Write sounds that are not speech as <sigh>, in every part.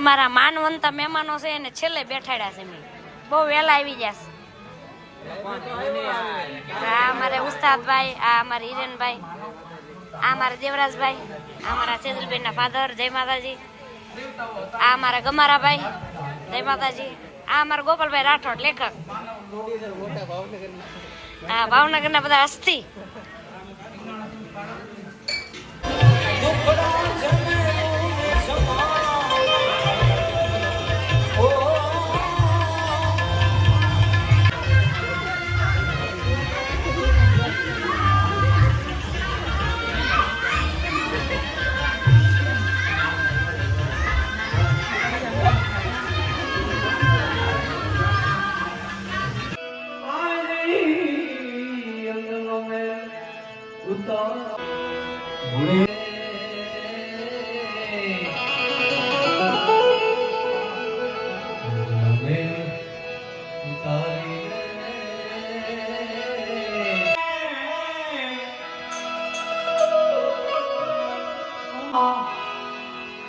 અમારા માનવંતા મહેમાનો છે એને છેલ્લે બેઠાડ્યા છે મેં. બહુ વહેલા આવી જશે આ અમારે ઉસ્તાદભાઈ આ અમારે હિરેનભાઈ આ અમારા દેવરાજભાઈ આ અમારા સેજલબેન ના ફાધર જય માતાજી. આ અમારા ગમારાભાઈ જય માતાજી. આ અમારા ગોપાલભાઈ રાઠોડ લેખક. હા ભાવનગરના. બધા અસ્થિ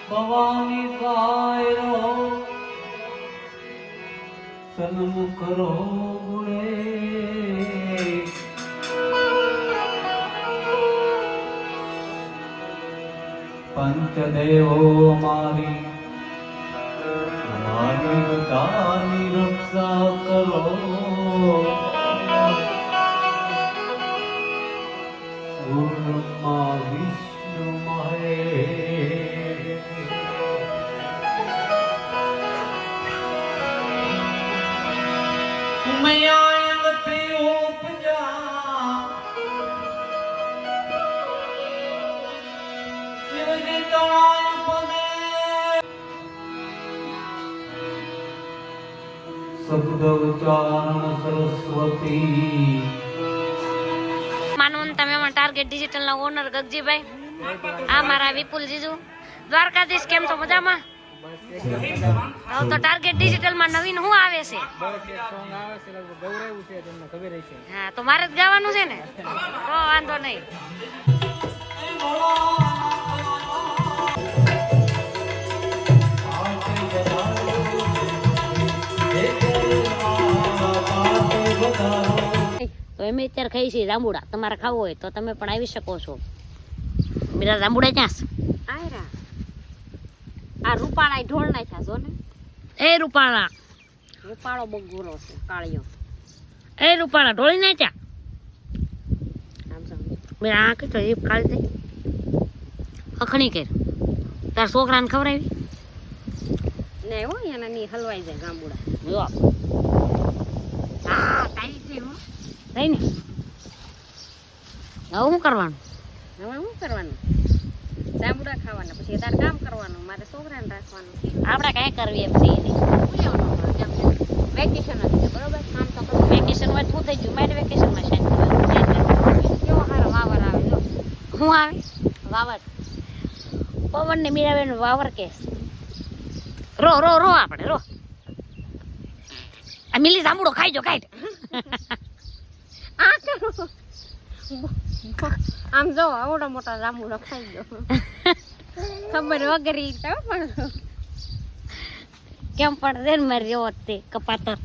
ભવાની સાયરો સન્મુખ રો. ગુણે પંચદેવો મારી. માનવતાની રક્ષા કરો. ગુરબ્રહ્મા વિષ્ણુ મહે મયાંગથી માનવંતા મહેમાન ટાર્ગેટ ડિજિટલ ઓનર ગગજીભાઈ. આ મારા વિપુલ જીજુ. દ્વારકાધીશ, કેમ છો મજામાં? હવે તો ટાર્ગેટ ડિજિટલ નવીન શું આવે છે? હા, તો મારે જ ગાવાનું છે ને? તો વાંધો નહીં. તો એમ અત્યારે ખાઈ છીએ જાંબુડા તમારે ખાવું હોય તો તમે પણ આવી શકો છો. મીરા જાંબુડા ક્યાં છે? આ રૂપાળા ઢોળ નાખ્યા છો ને. એ રૂપાળા. રૂપાળો બહુ ગોરો છે કાળિયો. એ રૂપાળા ઢોળી નાખ્યા? આમ જો મેં આ કીધું એ કાળી થઈ. અખણી કર. તાર છોકરાને ખવડાવી? ને હો એના ની હલવાઈ જાય ગાંબુડા જો હા તારી છે હો થઈ ને હવે શું કરવાનું? હવે શું કરવાનું? જાંબુડા ખાવાના પછી તાર કામ કરવાનું મારે છોકરાને રાખવાનું. આપણે કાંઈ કરવી એમ નહીં વેકેશન હતી બરોબર? કામ તો કરવું વેકેશન હોય શું થઈ ગયું? મારે વેકેશનમાં શાંતિ કેવો હારો વાવર આવે જો. શું આવે? વાવર. પવન ને મીરાબેન વાવર કે. રો રો રો આપણે રો. આ મિલી સાંભળો ખાઈ જો કાઢ <laughs> આમ જો, આવડો મોટા જાંબુડો ખાઈ ગયો. ખબર વગરી તો, પણ કેમ પણ રેન મારી જેવો તે કપાતર